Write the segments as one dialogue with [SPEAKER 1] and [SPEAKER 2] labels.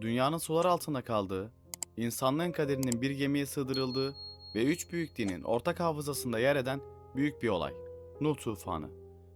[SPEAKER 1] dünyanın sular altında kaldığı, insanlığın kaderinin bir gemiye sığdırıldığı ve üç büyük dinin ortak hafızasında yer eden büyük bir olay. Nuh tufanı.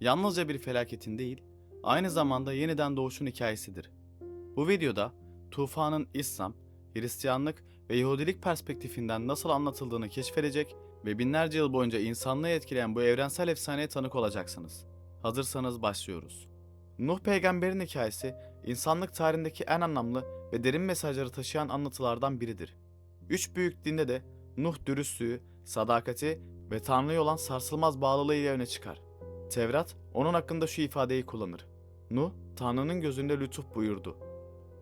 [SPEAKER 1] Yalnızca bir felaketin değil, aynı zamanda yeniden doğuşun hikayesidir. Bu videoda tufanın İslam, Hristiyanlık ve Yahudilik perspektifinden nasıl anlatıldığını keşfedecek ve binlerce yıl boyunca insanlığı etkileyen bu evrensel efsaneye tanık olacaksınız. Hazırsanız başlıyoruz. Nuh peygamberin hikayesi insanlık tarihindeki en anlamlı ve derin mesajları taşıyan anlatılardan biridir. Üç büyük dinde de Nuh dürüstlüğü, sadakati ve Tanrı'ya olan sarsılmaz bağlılığı ile öne çıkar. Tevrat onun hakkında şu ifadeyi kullanır. Nuh, Tanrı'nın gözünde lütuf buyurdu.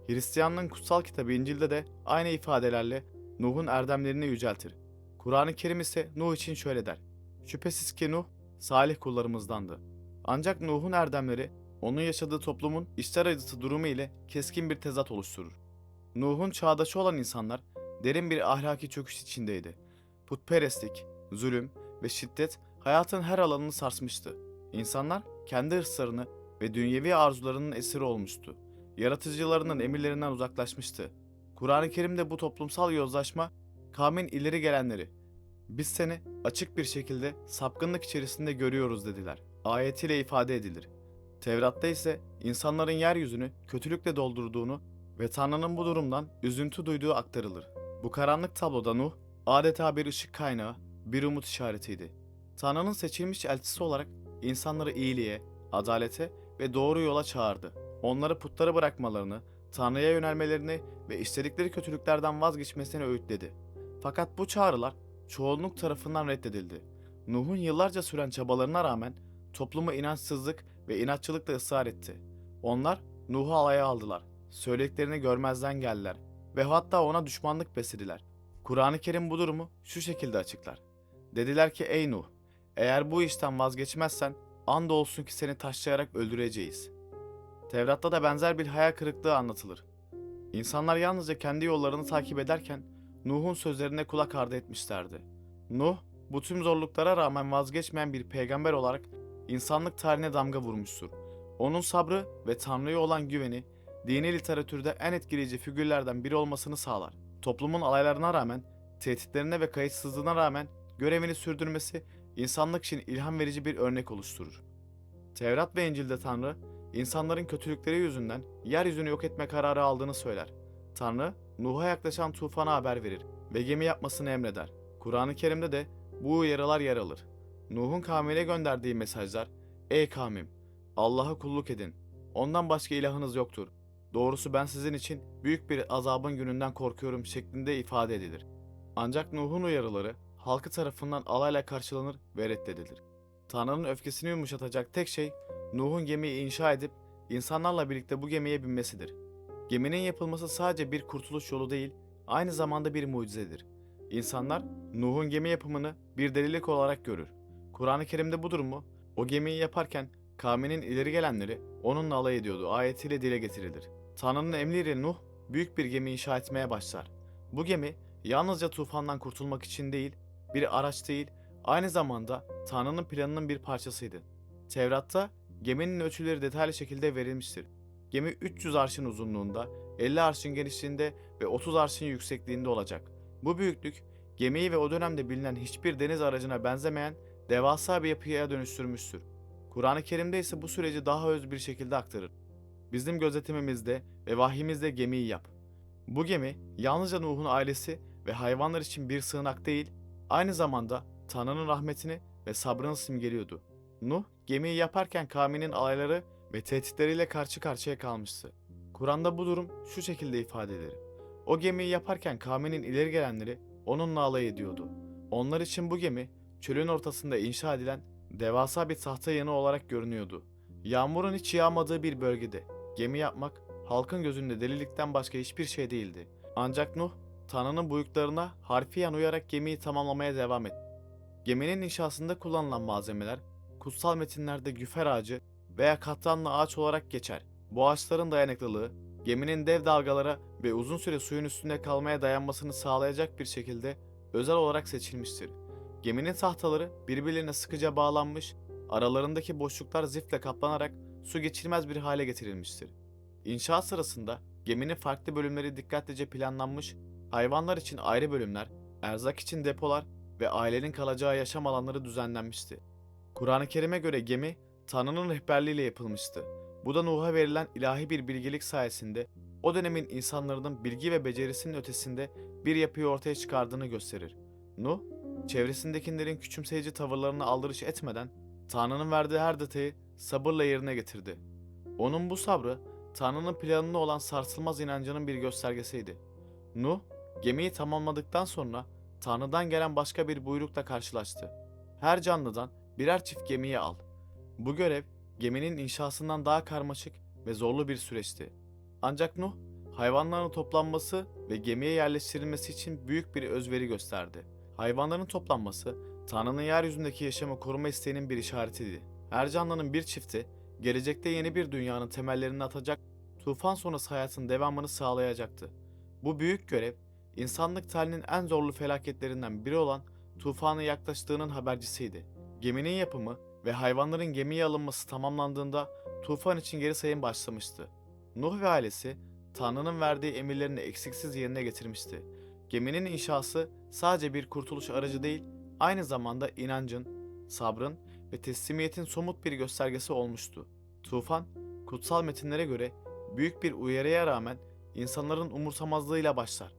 [SPEAKER 1] Hristiyanlığın kutsal kitabı İncil'de de aynı ifadelerle Nuh'un erdemlerini yüceltir. Kur'an-ı Kerim ise Nuh için şöyle der. Şüphesiz ki Nuh, salih kullarımızdandı. Ancak Nuh'un erdemleri onun yaşadığı toplumun içler acısı durumu ile keskin bir tezat oluşturur. Nuh'un çağdaşı olan insanlar derin bir ahlaki çöküş içindeydi. Putperestlik, zulüm ve şiddet hayatın her alanını sarsmıştı. İnsanlar kendi hırslarını ve dünyevi arzularının esiri olmuştu. Yaratıcılarının emirlerinden uzaklaşmıştı. Kur'an-ı Kerim'de bu toplumsal yozlaşma kavmin ileri gelenleri biz seni açık bir şekilde sapkınlık içerisinde görüyoruz dediler. Ayetiyle ifade edilir. Tevrat'ta ise insanların yeryüzünü kötülükle doldurduğunu ve Tanrı'nın bu durumdan üzüntü duyduğu aktarılır. Bu karanlık tabloda Nuh adeta bir ışık kaynağı, bir umut işaretiydi. Tanrı'nın seçilmiş elçisi olarak insanları iyiliğe, adalete ve doğru yola çağırdı. Onları putları bırakmalarını, Tanrı'ya yönelmelerini ve işledikleri kötülüklerden vazgeçmesini öğütledi. Fakat bu çağrılar çoğunluk tarafından reddedildi. Nuh'un yıllarca süren çabalarına rağmen toplumu inançsızlık ve inatçılıkla ısrar etti. Onlar Nuh'u alaya aldılar. Söylediklerini görmezden geldiler ve hatta ona düşmanlık beslediler. Kur'an-ı Kerim bu durumu şu şekilde açıklar. Dediler ki ey Nuh, eğer bu işten vazgeçmezsen andolsun ki seni taşlayarak öldüreceğiz. Tevrat'ta da benzer bir hayal kırıklığı anlatılır. İnsanlar yalnızca kendi yollarını takip ederken Nuh'un sözlerine kulak ardı etmişlerdi. Nuh, bu tüm zorluklara rağmen vazgeçmeyen bir peygamber olarak insanlık tarihine damga vurmuştur. Onun sabrı ve Tanrı'ya olan güveni, dini literatürde en etkileyici figürlerden biri olmasını sağlar. Toplumun alaylarına rağmen, tehditlerine ve kayıtsızlığına rağmen görevini sürdürmesi insanlık için ilham verici bir örnek oluşturur. Tevrat ve İncil'de Tanrı, insanların kötülükleri yüzünden yeryüzünü yok etme kararı aldığını söyler. Tanrı, Nuh'a yaklaşan tufana haber verir ve gemi yapmasını emreder. Kur'an-ı Kerim'de de bu uyarılar yer alır. Nuh'un kavmine gönderdiği mesajlar, Ey kavmim! Allah'a kulluk edin. Ondan başka ilahınız yoktur. Doğrusu ben sizin için büyük bir azabın gününden korkuyorum şeklinde ifade edilir. Ancak Nuh'un uyarıları halkı tarafından alayla karşılanır ve reddedilir. Tanrı'nın öfkesini yumuşatacak tek şey Nuh'un gemiyi inşa edip insanlarla birlikte bu gemiye binmesidir. Geminin yapılması sadece bir kurtuluş yolu değil, aynı zamanda bir mucizedir. İnsanlar Nuh'un gemi yapımını bir delilik olarak görür. Kur'an-ı Kerim'de bu durumu o gemiyi yaparken kavminin ileri gelenleri onunla alay ediyordu ayetiyle dile getirilir. Tanrı'nın emriyle Nuh büyük bir gemi inşa etmeye başlar. Bu gemi yalnızca tufandan kurtulmak için değil, bir araç değil, aynı zamanda Tanrı'nın planının bir parçasıydı. Tevrat'ta geminin ölçüleri detaylı şekilde verilmiştir. Gemi 300 arşın uzunluğunda, 50 arşın genişliğinde ve 30 arşın yüksekliğinde olacak. Bu büyüklük gemiyi ve o dönemde bilinen hiçbir deniz aracına benzemeyen devasa bir yapıya dönüştürmüştür. Kur'an-ı Kerim'de ise bu süreci daha öz bir şekilde aktarır. Bizim gözetimimizde ve vahyimizde gemiyi yap. Bu gemi yalnızca Nuh'un ailesi ve hayvanlar için bir sığınak değil, aynı zamanda Tanrı'nın rahmetini ve sabrını simgeliyordu. Nuh gemiyi yaparken kavminin alayları ve tehditleriyle karşı karşıya kalmıştı. Kur'an'da bu durum şu şekilde ifade edilir. O gemiyi yaparken kavminin ileri gelenleri onunla alay ediyordu. Onlar için bu gemi çölün ortasında inşa edilen devasa bir tahta yanı olarak görünüyordu. Yağmurun hiç yağmadığı bir bölgede gemi yapmak halkın gözünde delilikten başka hiçbir şey değildi. Ancak Nuh Tanrı'nın buyruklarına harfiyen uyarak gemiyi tamamlamaya devam etti. Geminin inşasında kullanılan malzemeler kutsal metinlerde güfer ağacı veya katranlı ağaç olarak geçer. Bu ağaçların dayanıklılığı, geminin dev dalgalara ve uzun süre suyun üstünde kalmaya dayanmasını sağlayacak bir şekilde özel olarak seçilmiştir. Geminin tahtaları birbirlerine sıkıca bağlanmış, aralarındaki boşluklar ziftle kaplanarak su geçirmez bir hale getirilmiştir. İnşaat sırasında geminin farklı bölümleri dikkatlice planlanmış, hayvanlar için ayrı bölümler, erzak için depolar ve ailenin kalacağı yaşam alanları düzenlenmişti. Kur'an-ı Kerim'e göre gemi Tanrı'nın rehberliğiyle yapılmıştı. Bu da Nuh'a verilen ilahi bir bilgelik sayesinde o dönemin insanların bilgi ve becerisinin ötesinde bir yapıyı ortaya çıkardığını gösterir. Nuh, çevresindekilerin küçümseyici tavırlarına aldırış etmeden Tanrı'nın verdiği her detayı sabırla yerine getirdi. Onun bu sabrı Tanrı'nın planına olan sarsılmaz inancının bir göstergesiydi. Nuh, gemiyi tamamladıktan sonra Tanrı'dan gelen başka bir buyrukla karşılaştı. Her canlıdan birer çift gemiyi al. Bu görev geminin inşasından daha karmaşık ve zorlu bir süreçti. Ancak Nuh, hayvanların toplanması ve gemiye yerleştirilmesi için büyük bir özveri gösterdi. Hayvanların toplanması, Tanrı'nın yeryüzündeki yaşamı koruma isteğinin bir işaretiydi. Her canlının bir çifti, gelecekte yeni bir dünyanın temellerini atacak, tufan sonrası hayatın devamını sağlayacaktı. Bu büyük görev, insanlık tarihinin en zorlu felaketlerinden biri olan tufanın yaklaştığının habercisiydi. Geminin yapımı ve hayvanların gemiye alınması tamamlandığında tufan için geri sayım başlamıştı. Nuh ve ailesi Tanrı'nın verdiği emirlerini eksiksiz yerine getirmişti. Geminin inşası sadece bir kurtuluş aracı değil, aynı zamanda inancın, sabrın ve teslimiyetin somut bir göstergesi olmuştu. Tufan, kutsal metinlere göre büyük bir uyarıya rağmen insanların umursamazlığıyla başlar.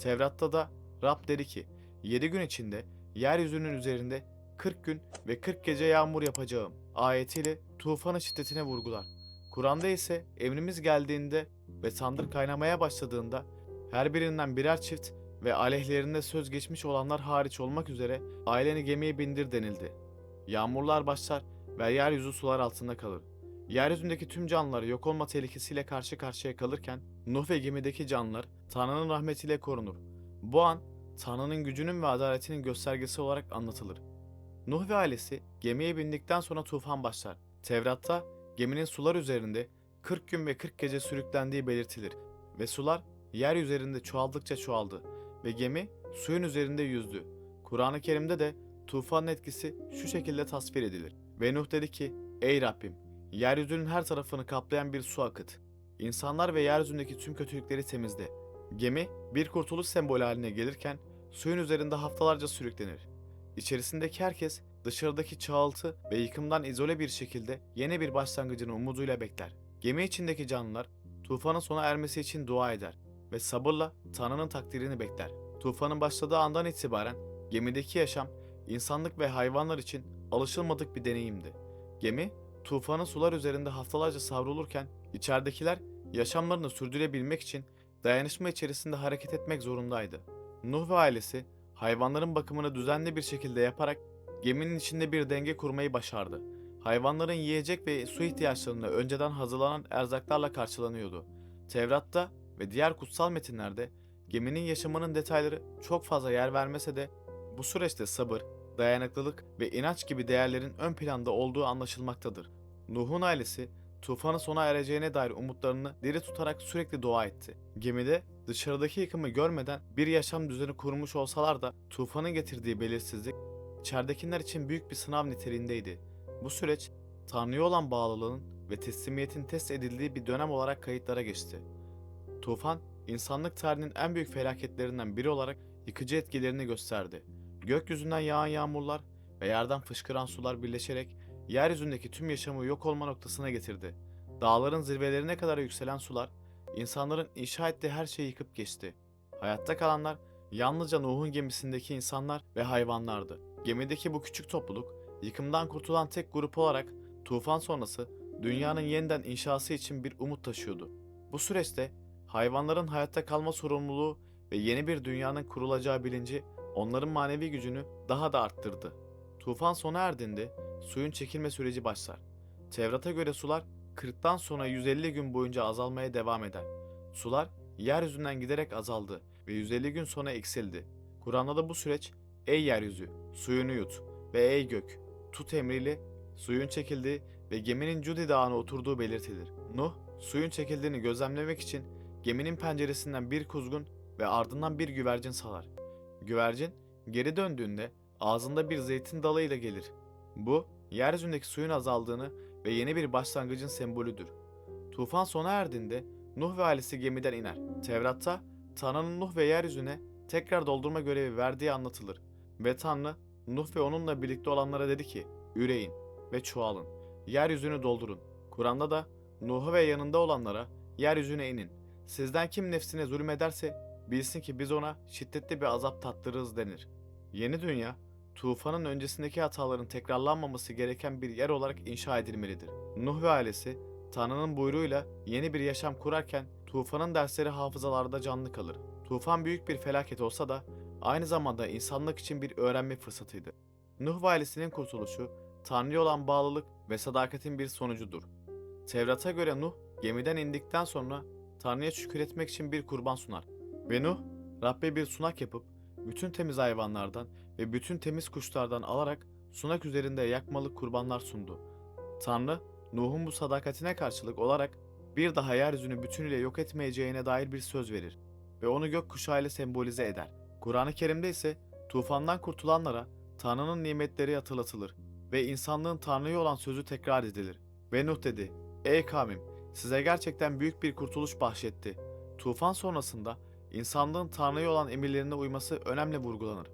[SPEAKER 1] Tevrat'ta da Rab dedi ki, 7 gün içinde yeryüzünün üzerinde 40 gün ve 40 gece yağmur yapacağım ayetiyle tufanın şiddetine vurgular. Kur'an'da ise emrimiz geldiğinde ve sandır kaynamaya başladığında her birinden birer çift ve aleyhlerinde söz geçmiş olanlar hariç olmak üzere aileni gemiye bindir denildi. Yağmurlar başlar ve yeryüzü sular altında kalır. Yeryüzündeki tüm canlılar yok olma tehlikesiyle karşı karşıya kalırken Nuh ve gemideki canlılar Tanrı'nın rahmetiyle korunur. Bu an Tanrı'nın gücünün ve adaletinin göstergesi olarak anlatılır. Nuh ve ailesi gemiye bindikten sonra tufan başlar. Tevrat'ta geminin sular üzerinde 40 gün ve 40 gece sürüklendiği belirtilir ve sular yer üzerinde çoğaldıkça çoğaldı ve gemi suyun üzerinde yüzdü. Kur'an-ı Kerim'de de tufanın etkisi şu şekilde tasvir edilir. Ve Nuh dedi ki, Ey Rabbim, yeryüzünün her tarafını kaplayan bir su akıt. İnsanlar ve yeryüzündeki tüm kötülükleri temizle. Gemi bir kurtuluş sembolü haline gelirken suyun üzerinde haftalarca sürüklenir. İçerisindeki herkes dışarıdaki çağıltı ve yıkımdan izole bir şekilde yeni bir başlangıcın umuduyla bekler. Gemi içindeki canlılar tufanın sona ermesi için dua eder ve sabırla Tanrı'nın takdirini bekler. Tufanın başladığı andan itibaren gemideki yaşam insanlık ve hayvanlar için alışılmadık bir deneyimdi. Gemi tufanın sular üzerinde haftalarca savrulurken içeridekiler yaşamlarını sürdürebilmek için dayanışma içerisinde hareket etmek zorundaydı. Nuh ve ailesi hayvanların bakımını düzenli bir şekilde yaparak geminin içinde bir denge kurmayı başardı. Hayvanların yiyecek ve su ihtiyaçlarını önceden hazırlanan erzaklarla karşılanıyordu. Tevrat'ta ve diğer kutsal metinlerde geminin yaşamının detayları çok fazla yer vermese de bu süreçte sabır, dayanıklılık ve inanç gibi değerlerin ön planda olduğu anlaşılmaktadır. Nuh'un ailesi tufanın sona ereceğine dair umutlarını diri tutarak sürekli dua etti. Gemide dışarıdaki yıkımı görmeden bir yaşam düzeni kurmuş olsalar da tufanın getirdiği belirsizlik içeridekiler için büyük bir sınav niteliğindeydi. Bu süreç Tanrı'ya olan bağlılığın ve teslimiyetin test edildiği bir dönem olarak kayıtlara geçti. Tufan, insanlık tarihinin en büyük felaketlerinden biri olarak yıkıcı etkilerini gösterdi. Gökyüzünden yağan yağmurlar ve yerden fışkıran sular birleşerek yeryüzündeki tüm yaşamı yok olma noktasına getirdi. Dağların zirvelerine kadar yükselen sular, insanların inşa ettiği her şeyi yıkıp geçti. Hayatta kalanlar yalnızca Nuh'un gemisindeki insanlar ve hayvanlardı. Gemideki bu küçük topluluk, yıkımdan kurtulan tek grup olarak tufan sonrası dünyanın yeniden inşası için bir umut taşıyordu. Bu süreçte hayvanların hayatta kalma sorumluluğu ve yeni bir dünyanın kurulacağı bilinci onların manevi gücünü daha da arttırdı. Tufan sona erdiğinde suyun çekilme süreci başlar. Tevrat'a göre sular 40'tan sonra 150 gün boyunca azalmaya devam eder. Sular yeryüzünden giderek azaldı ve 150 gün sonra eksildi. Kur'an'da da bu süreç ey yeryüzü suyunu yut ve ey gök tut emriyle suyun çekildiği ve geminin Cudi Dağı'na oturduğu belirtilir. Nuh suyun çekildiğini gözlemlemek için geminin penceresinden bir kuzgun ve ardından bir güvercin salar. Güvercin geri döndüğünde ağzında bir zeytin dalıyla gelir. Bu yeryüzündeki suyun azaldığını ve yeni bir başlangıcın sembolüdür. Tufan sona erdiğinde Nuh ve ailesi gemiden iner. Tevrat'ta Tanrı'nın Nuh ve yeryüzüne tekrar doldurma görevi verdiği anlatılır. Ve Tanrı Nuh ve onunla birlikte olanlara dedi ki, üreyin ve çoğalın, yeryüzünü doldurun. Kur'an'da da Nuh'a ve yanında olanlara yeryüzüne inin. Sizden kim nefsine zulmederse bilsin ki biz ona şiddetli bir azap tattırırız denir. Yeni dünya, tufanın öncesindeki hataların tekrarlanmaması gereken bir yer olarak inşa edilmelidir. Nuh ve ailesi Tanrı'nın buyruğuyla yeni bir yaşam kurarken tufanın dersleri hafızalarda canlı kalır. Tufan büyük bir felaket olsa da aynı zamanda insanlık için bir öğrenme fırsatıydı. Nuh ve ailesinin kurtuluşu Tanrı'ya olan bağlılık ve sadakatin bir sonucudur. Tevrat'a göre Nuh gemiden indikten sonra Tanrı'ya şükür etmek için bir kurban sunar. Ve Nuh, Rabbe bir sunak yapıp bütün temiz hayvanlardan ve bütün temiz kuşlardan alarak sunak üzerinde yakmalı kurbanlar sundu. Tanrı, Nuh'un bu sadakatine karşılık olarak bir daha yeryüzünü bütünüyle yok etmeyeceğine dair bir söz verir ve onu gök kuşağıyla sembolize eder. Kur'an-ı Kerim'de ise tufandan kurtulanlara Tanrı'nın nimetleri hatırlatılır ve insanlığın Tanrı'ya olan sözü tekrar edilir. Ve Nuh dedi, Ey kavmim, size gerçekten büyük bir kurtuluş bahşetti. Tufan sonrasında insanlığın Tanrı'ya olan emirlerine uyması önemli vurgulanır.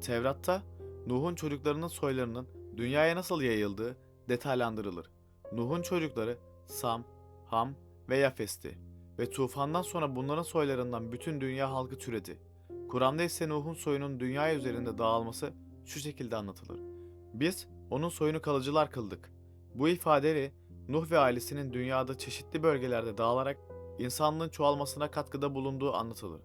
[SPEAKER 1] Tevrat'ta Nuh'un çocuklarının soylarının dünyaya nasıl yayıldığı detaylandırılır. Nuh'un çocukları Sam, Ham ve Yafes'ti ve tufandan sonra bunların soylarından bütün dünya halkı türedi. Kur'an'da ise Nuh'un soyunun dünya üzerinde dağılması şu şekilde anlatılır. Biz onun soyunu kalıcılar kıldık. Bu ifadeyle Nuh ve ailesinin dünyada çeşitli bölgelerde dağılarak insanlığın çoğalmasına katkıda bulunduğu anlatılır.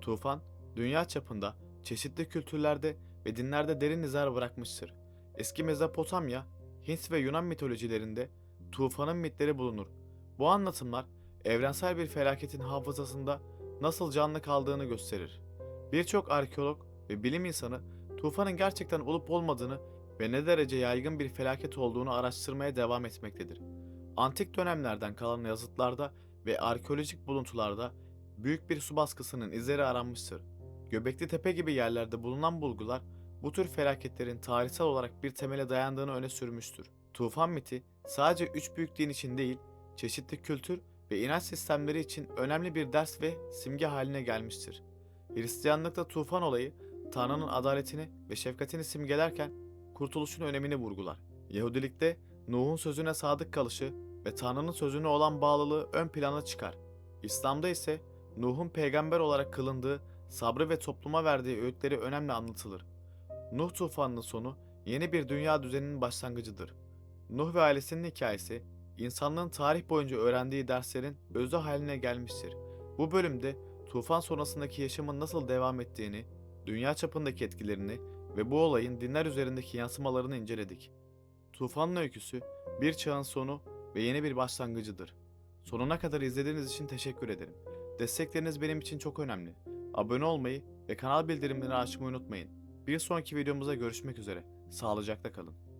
[SPEAKER 1] Tufan, dünya çapında çeşitli kültürlerde ve dinlerde derin izler bırakmıştır. Eski Mezopotamya, Hint ve Yunan mitolojilerinde tufanın mitleri bulunur. Bu anlatımlar evrensel bir felaketin hafızasında nasıl canlı kaldığını gösterir. Birçok arkeolog ve bilim insanı tufanın gerçekten olup olmadığını ve ne derece yaygın bir felaket olduğunu araştırmaya devam etmektedir. Antik dönemlerden kalan yazıtlarda ve arkeolojik buluntularda büyük bir su baskısının izleri aranmıştır. Göbekli Tepe gibi yerlerde bulunan bulgular bu tür felaketlerin tarihsel olarak bir temele dayandığını öne sürmüştür. Tufan miti sadece üç büyük din için değil, çeşitli kültür ve inanç sistemleri için önemli bir ders ve simge haline gelmiştir. Hristiyanlıkta tufan olayı Tanrı'nın adaletini ve şefkatini simgelerken kurtuluşun önemini vurgular. Yahudilikte Nuh'un sözüne sadık kalışı ve Tanrı'nın sözüne olan bağlılığı ön plana çıkar. İslam'da ise Nuh'un peygamber olarak kılındığı, sabrı ve topluma verdiği öğütleri önemli anlatılır. Nuh tufanının sonu yeni bir dünya düzeninin başlangıcıdır. Nuh ve ailesinin hikayesi, insanlığın tarih boyunca öğrendiği derslerin özü haline gelmiştir. Bu bölümde tufan sonrasındaki yaşamın nasıl devam ettiğini, dünya çapındaki etkilerini ve bu olayın dinler üzerindeki yansımalarını inceledik. Tufanın öyküsü bir çağın sonu ve yeni bir başlangıcıdır. Sonuna kadar izlediğiniz için teşekkür ederim. Destekleriniz benim için çok önemli. Abone olmayı ve kanal bildirimlerini açmayı unutmayın. Bir sonraki videomuzda görüşmek üzere. Sağlıcakla kalın.